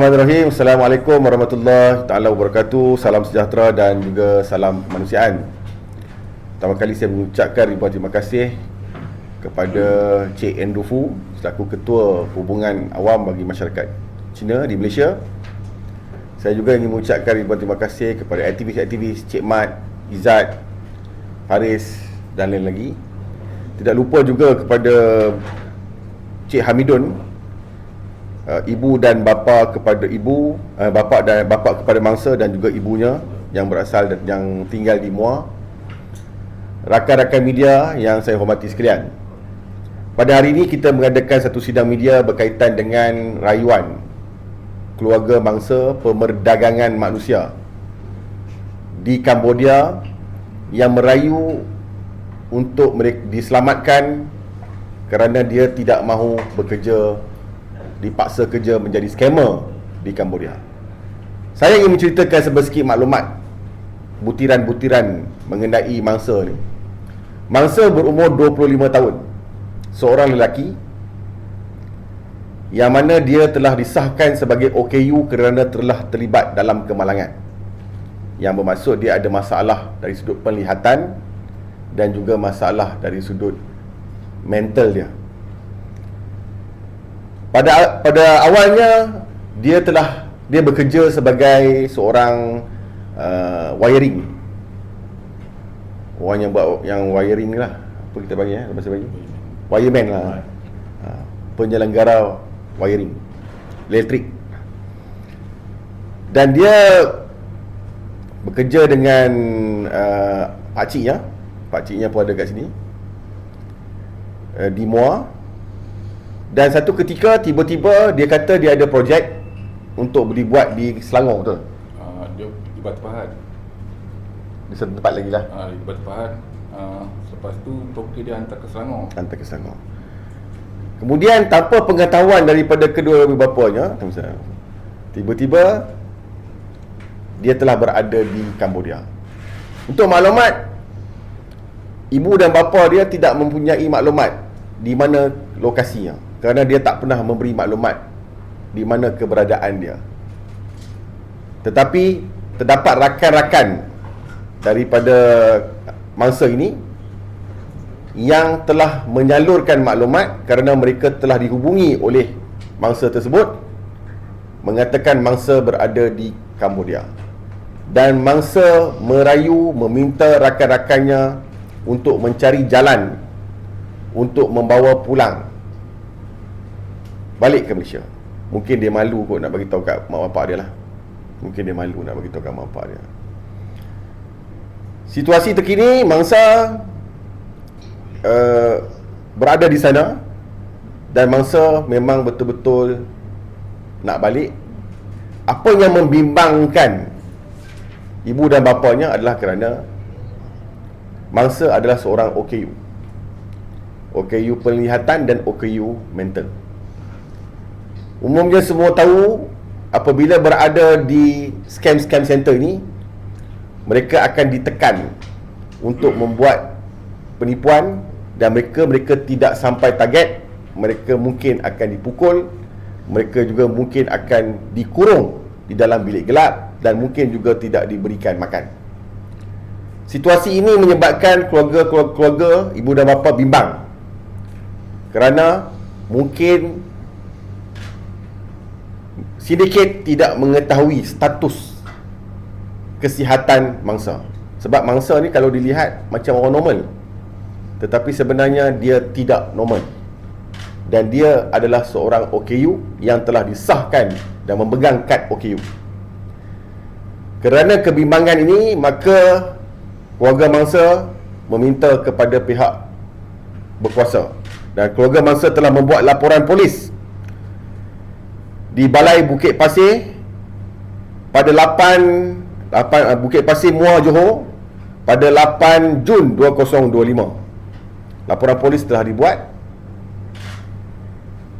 Bismillahirrahmanirrahim. Assalamualaikum warahmatullahi taala wabarakatuh. Salam sejahtera dan juga salam kemanusiaan. Pertama kali saya mengucapkan ribuan terima kasih kepada Cik Endofu selaku Ketua Hubungan Awam bagi Masyarakat Cina di Malaysia. Saya juga ingin mengucapkan ribuan terima kasih kepada aktivis-aktivis Cik Mat, Izzat, Faris dan lain lagi. Tidak lupa juga kepada Cik Hamidun uh, ibu dan bapa kepada ibu, uh, bapa dan bapa kepada mangsa dan juga ibunya yang berasal dan yang tinggal di Muar. Rakan-rakan media yang saya hormati sekalian. Pada hari ini kita mengadakan satu sidang media berkaitan dengan rayuan keluarga mangsa pemerdagangan manusia di Cambodia yang merayu untuk mereka diselamatkan kerana dia tidak mahu bekerja dipaksa kerja menjadi scammer di Cambodia. Saya ingin menceritakan sebesikit maklumat butiran-butiran mengenai mangsa ni. Mangsa berumur 25 tahun. Seorang lelaki yang mana dia telah disahkan sebagai OKU kerana telah terlibat dalam kemalangan. Yang bermaksud dia ada masalah dari sudut penglihatan dan juga masalah dari sudut mental dia. Pada pada awalnya dia telah dia bekerja sebagai seorang uh, wiring. Orang yang buat yang wiring ni lah. Apa kita panggil ya? Bahasa bagi. Wireman lah. Uh, penyelenggara wiring. Elektrik. Dan dia bekerja dengan uh, pakciknya. Pakciknya pun ada kat sini. Uh, di Muar dan satu ketika tiba-tiba dia kata dia ada projek untuk dibuat di Selangor betul? Uh, dia di Batu Pahat. Di satu tempat lagi lah. Uh, di Batu Pahat. Uh, lepas tu token dia hantar ke Selangor. Hantar ke Selangor. Kemudian tanpa pengetahuan daripada kedua ibu bapanya, tiba-tiba dia telah berada di Cambodia. Untuk maklumat, ibu dan bapa dia tidak mempunyai maklumat di mana lokasinya kerana dia tak pernah memberi maklumat di mana keberadaan dia. Tetapi terdapat rakan-rakan daripada mangsa ini yang telah menyalurkan maklumat kerana mereka telah dihubungi oleh mangsa tersebut mengatakan mangsa berada di Cambodia dan mangsa merayu meminta rakan-rakannya untuk mencari jalan untuk membawa pulang balik ke Malaysia. Mungkin dia malu kot nak bagi tahu kat mak bapak dia lah. Mungkin dia malu nak bagi tahu kat mak bapak dia. Situasi terkini mangsa uh, berada di sana dan mangsa memang betul-betul nak balik. Apa yang membimbangkan ibu dan bapanya adalah kerana mangsa adalah seorang OKU. OKU penglihatan dan OKU mental. Umumnya semua tahu apabila berada di scam-scam center ni mereka akan ditekan untuk membuat penipuan dan mereka mereka tidak sampai target. Mereka mungkin akan dipukul. Mereka juga mungkin akan dikurung di dalam bilik gelap dan mungkin juga tidak diberikan makan. Situasi ini menyebabkan keluarga-keluarga ibu dan bapa bimbang. Kerana mungkin Sindiket tidak mengetahui status kesihatan mangsa. Sebab mangsa ni kalau dilihat macam orang normal. Tetapi sebenarnya dia tidak normal. Dan dia adalah seorang OKU yang telah disahkan dan memegang kad OKU. Kerana kebimbangan ini, maka keluarga mangsa meminta kepada pihak berkuasa. Dan keluarga mangsa telah membuat laporan polis di Balai Bukit Pasir pada 8 8 uh, Bukit Pasir Muar Johor pada 8 Jun 2025. Laporan polis telah dibuat.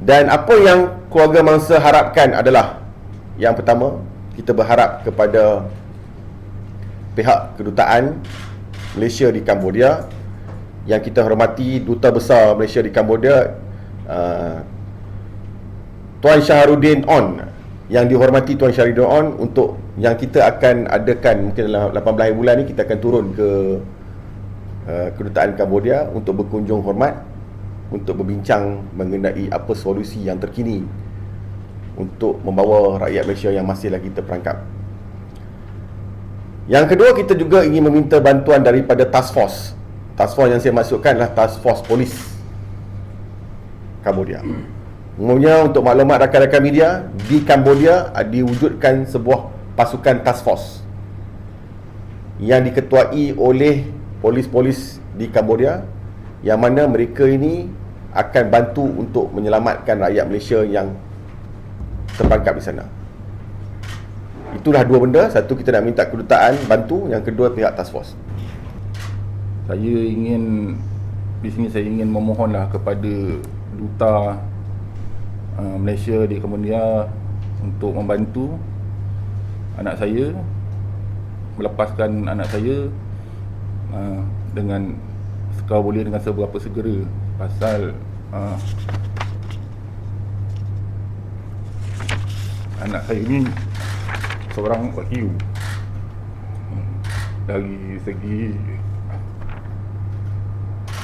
Dan apa yang keluarga mangsa harapkan adalah yang pertama, kita berharap kepada pihak kedutaan Malaysia di Cambodia yang kita hormati duta besar Malaysia di Cambodia uh, Tuan Syahrudin On yang dihormati Tuan Syahridun On untuk yang kita akan adakan mungkin dalam 18 hari bulan ni kita akan turun ke uh, kedutaan Cambodia untuk berkunjung hormat untuk berbincang mengenai apa solusi yang terkini untuk membawa rakyat Malaysia yang masih lagi terperangkap. Yang kedua kita juga ingin meminta bantuan daripada task force. Task force yang saya masukkan adalah task force polis Cambodia. Umumnya untuk maklumat rakan-rakan media di Cambodia ah, diwujudkan sebuah pasukan task force yang diketuai oleh polis-polis di Cambodia yang mana mereka ini akan bantu untuk menyelamatkan rakyat Malaysia yang terperangkap di sana. Itulah dua benda. Satu kita nak minta kedutaan bantu, yang kedua pihak task force. Saya ingin di sini saya ingin memohonlah kepada duta uh, Malaysia di Cambodia untuk membantu anak saya melepaskan anak saya uh, dengan sekau boleh dengan seberapa segera pasal uh, anak saya ni seorang wahyu dari segi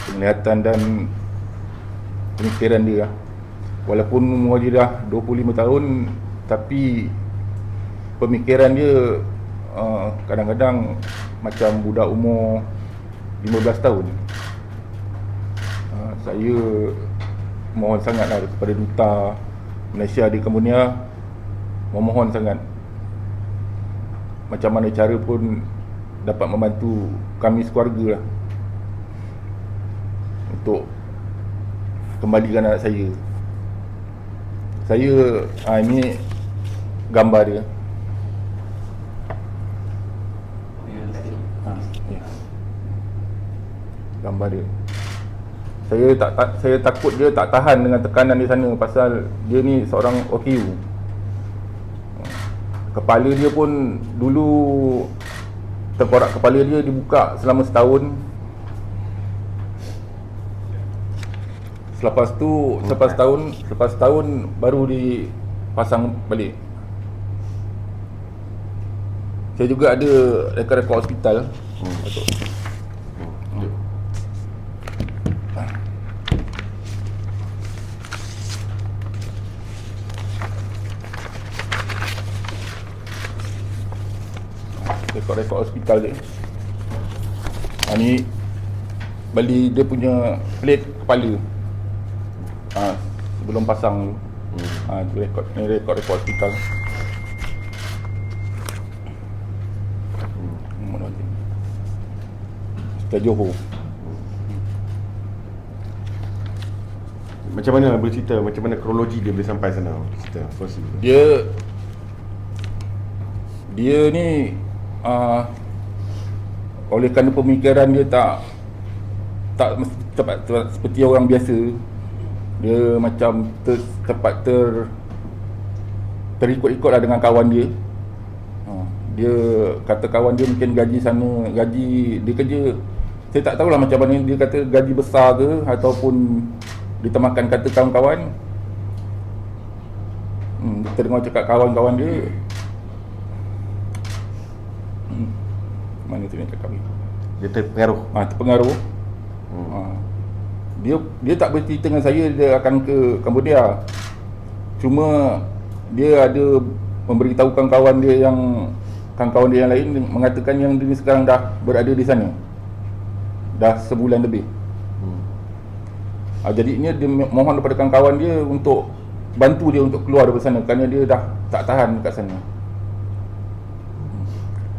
penglihatan dan pemikiran dia lah. Walaupun umur dia dah 25 tahun tapi pemikiran dia uh, kadang-kadang macam budak umur 15 tahun. Uh, saya mohon sangatlah kepada duta Malaysia di Cambodia memohon sangat macam mana cara pun dapat membantu kami sekeluarga lah untuk kembalikan anak saya saya ha, ini gambar dia. Ni. gambar dia. Saya tak, tak saya takut dia tak tahan dengan tekanan di sana pasal dia ni seorang OKU kepala dia pun dulu tengkorak kepala dia dibuka selama setahun selepas tu selepas tahun selepas tahun baru dipasang balik saya juga ada rekod-rekod hospital hmm. Hmm. rekod-rekod hospital dia ha, ni beli dia punya plate kepala sebelum pasang. Tu hmm. ha, tu rekod ni rekod-rekod hospital hmm. mana lagi hospital Johor Macam mana boleh cerita? Macam mana kronologi dia boleh sampai sana? Cerita first dia dia ni uh, oleh kerana pemikiran dia tak tak seperti orang biasa dia macam ter, cepat ter terikut-ikut lah dengan kawan dia. Uh, dia kata kawan dia mungkin gaji sana gaji dia kerja saya tak tahulah macam mana dia kata gaji besar ke ataupun ditemakan kata kawan-kawan. Hmm, kita cakap kawan-kawan dia. Hmm, mana tu dia cakap ni? Dia terpengaruh. Ha, terpengaruh. Hmm. ha, dia dia tak bercerita dengan saya dia akan ke Cambodia. Cuma dia ada memberitahu kawan-kawan dia yang kawan-kawan dia yang lain mengatakan yang dia sekarang dah berada di sana. Dah sebulan lebih. Ha, jadinya dia mohon kepada kawan-kawan dia untuk bantu dia untuk keluar dari sana kerana dia dah tak tahan kat sana.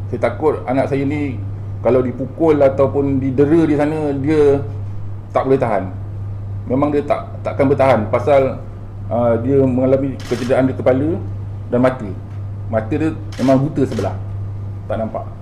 Saya takut anak saya ni kalau dipukul ataupun didera di sana dia tak boleh tahan. Memang dia tak takkan bertahan pasal uh, dia mengalami kecederaan di kepala dan mata. Mata dia memang buta sebelah. Tak nampak.